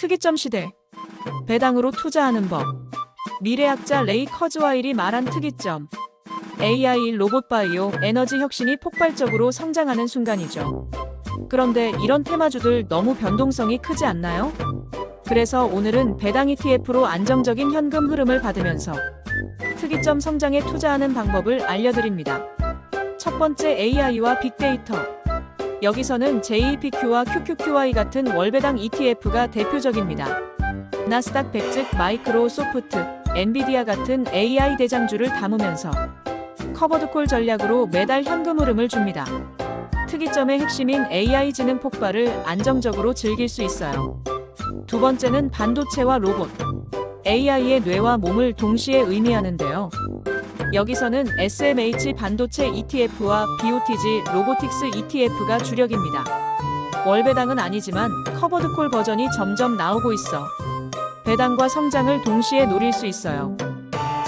특이점 시대. 배당으로 투자하는 법. 미래학자 레이 커즈와일이 말한 특이점. AI, 로봇 바이오, 에너지 혁신이 폭발적으로 성장하는 순간이죠. 그런데 이런 테마주들 너무 변동성이 크지 않나요? 그래서 오늘은 배당 ETF로 안정적인 현금 흐름을 받으면서 특이점 성장에 투자하는 방법을 알려드립니다. 첫 번째 AI와 빅데이터. 여기서는 JPQ와 QQQI 같은 월배당 ETF가 대표적입니다. 나스닥 100즉 마이크로소프트, 엔비디아 같은 AI 대장주를 담으면서 커버드콜 전략으로 매달 현금 흐름을 줍니다. 특이점의 핵심인 AI 지능 폭발을 안정적으로 즐길 수 있어요. 두 번째는 반도체와 로봇. AI의 뇌와 몸을 동시에 의미하는데요. 여기서는 SMH 반도체 ETF와 BOTG 로보틱스 ETF가 주력입니다. 월 배당은 아니지만 커버드콜 버전이 점점 나오고 있어 배당과 성장을 동시에 노릴 수 있어요.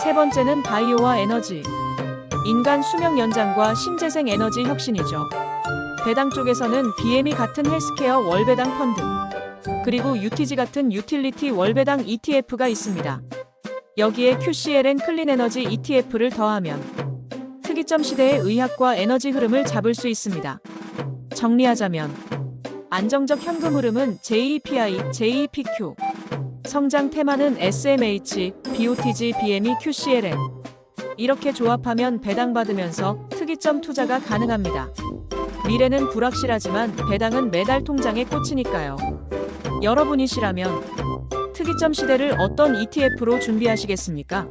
세 번째는 바이오와 에너지. 인간 수명 연장과 신재생 에너지 혁신이죠. 배당 쪽에서는 BME 같은 헬스케어 월배당 펀드, 그리고 UTG 같은 유틸리티 월배당 ETF가 있습니다. 여기에 QCLN 클린 에너지 ETF를 더하면 특이점 시대의 의학과 에너지 흐름을 잡을 수 있습니다. 정리하자면 안정적 현금 흐름은 JEPI, JEPQ 성장 테마는 SMH, BOTG, BME, QCLN 이렇게 조합하면 배당받으면서 특이점 투자가 가능합니다. 미래는 불확실하지만 배당은 매달 통장에 꽂히니까요. 여러분이시라면 특이점 시대를 어떤 ETF로 준비하시겠습니까?